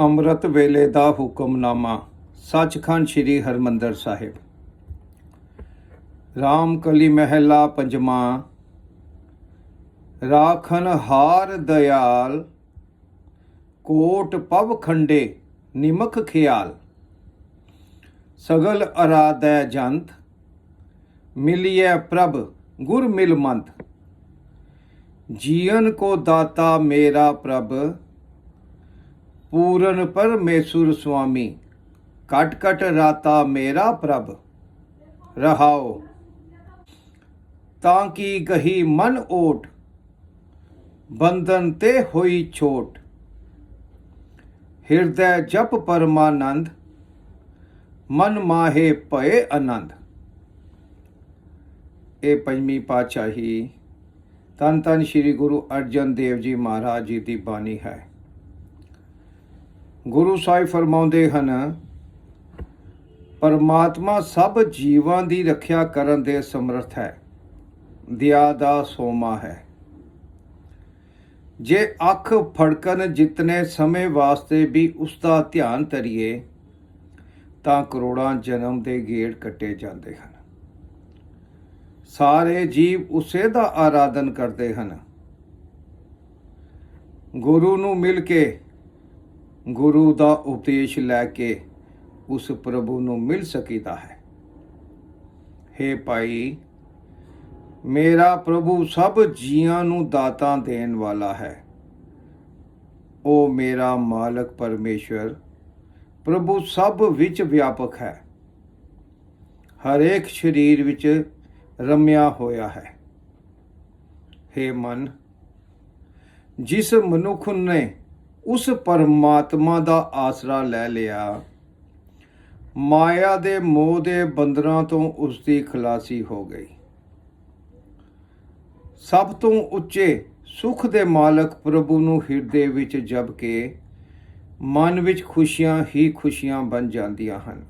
ਅੰਮ੍ਰਿਤ ਵੇਲੇ ਦਾ ਹੁਕਮਨਾਮਾ, ਸੱਚਖੰਡ ਸ੍ਰੀ ਹਰਮੰਦਰ ਸਾਹਿਬ। ਰਾਮ ਕਲੀ ਮਹਿਲਾ ਪੰਜਵਾਂ ਰਾਖਨ ਹਾਰ ਦਿਆਲ, ਕੋਟ ਪਵ ਖੰਡੇ ਨਿਮਖ ਖਿਆਲ। ਸਗਲ ਅਰਾਧੈ ਜੰਤ, ਮਿਲਿਐ ਪ੍ਰਭ ਗੁਰ ਮਿਲ ਮੰਤ। ਜੀਵਨ ਕੋ ਦਾਤਾ ਮੇਰਾ ਪ੍ਰਭ ਪੂਰਨ ਪਰਮੇਸ਼ੁਰ ਸੁਆਮੀ। ਕਟ ਕਟ ਰਾਤਾ ਮੇਰਾ ਪ੍ਰਭ, ਰਹਾਓ। ਤਾਂ ਕੀ ਗਹੀ ਮਨ ਓਟ, ਬੰਧਨ ਤੇ ਹੋਈ ਛੋਟ। ਹਿਰਦੈ ਜਪ ਪਰਮਾਨੰਦ, ਮਨ ਮਾਹੇ ਭਏ ਆਨੰਦ। ਇਹ ਪੰਜਵੀਂ ਪਾਤਸ਼ਾਹੀ ਤਨ ਤਨ ਸ੍ਰੀ ਗੁਰੂ ਅਰਜਨ ਦੇਵ ਜੀ ਮਹਾਰਾਜ ਜੀ ਦੀ ਬਾਣੀ ਹੈ। ਗੁਰੂ ਸਾਹਿਬ ਫਰਮਾਉਂਦੇ ਹਨ, ਪਰਮਾਤਮਾ ਸਭ ਜੀਵਾਂ ਦੀ ਰੱਖਿਆ ਕਰਨ ਦੇ ਸਮਰੱਥ ਹੈ, ਦਿਆ ਦਾ ਸੋਮਾ ਹੈ। ਜੇ ਅੱਖ ਫੜਕਣ ਜਿਤਨੇ ਸਮੇਂ ਵਾਸਤੇ ਵੀ ਉਸ ਦਾ ਧਿਆਨ ਧਰੀਏ, ਤਾਂ ਕਰੋੜਾਂ ਜਨਮ ਦੇ ਗੇੜ ਕੱਟੇ ਜਾਂਦੇ ਹਨ। ਸਾਰੇ ਜੀਵ ਉਸੇ ਦਾ ਆਰਾਧਨ ਕਰਦੇ ਹਨ। ਗੁਰੂ ਨੂੰ ਮਿਲ ਕੇ ਗੁਰੂ ਦਾ ਉਪਦੇਸ਼ ਲੈ ਕੇ ਉਸ ਪ੍ਰਭੂ ਨੂੰ ਮਿਲ ਸਕੀਦਾ ਹੈ। हे ਭਾਈ, ਮੇਰਾ ਪ੍ਰਭੂ ਸਭ ਜੀਆਂ ਨੂੰ ਦਾਤਾਂ ਦੇਣ ਵਾਲਾ ਹੈ। ਉਹ ਮੇਰਾ ਮਾਲਕ ਪਰਮੇਸ਼ਵਰ, ਪ੍ਰਭੂ ਸਭ ਵਿੱਚ ਵਿਆਪਕ ਹੈ। ਹਰੇਕ ਸਰੀਰ ਵਿੱਚ ਰਮਿਆ ਹੋਇਆ ਹੈ। हे ਮਨ, ਜਿਸ ਮਨੁੱਖ ਨੇ ਉਸ ਪਰਮਾਤਮਾ ਦਾ ਆਸਰਾ ਲੈ ਲਿਆ। ਮਾਇਆ ਦੇ ਮੋਹ ਦੇ ਬੰਦਰਾਂ ਤੋਂ ਉਸ ਦੀ ਖਲਾਸੀ ਹੋ ਗਈ। ਸਭ ਤੋਂ ਉੱਚੇ ਸੁਖ ਦੇ ਮਾਲਕ ਪ੍ਰਭੂ ਨੂੰ ਹਿਰਦੇ ਵਿੱਚ ਜਪ ਕੇ ਮਨ ਵਿੱਚ ਖੁਸ਼ੀਆਂ ਹੀ ਖੁਸ਼ੀਆਂ ਬਣ ਜਾਂਦੀਆਂ ਹਨ।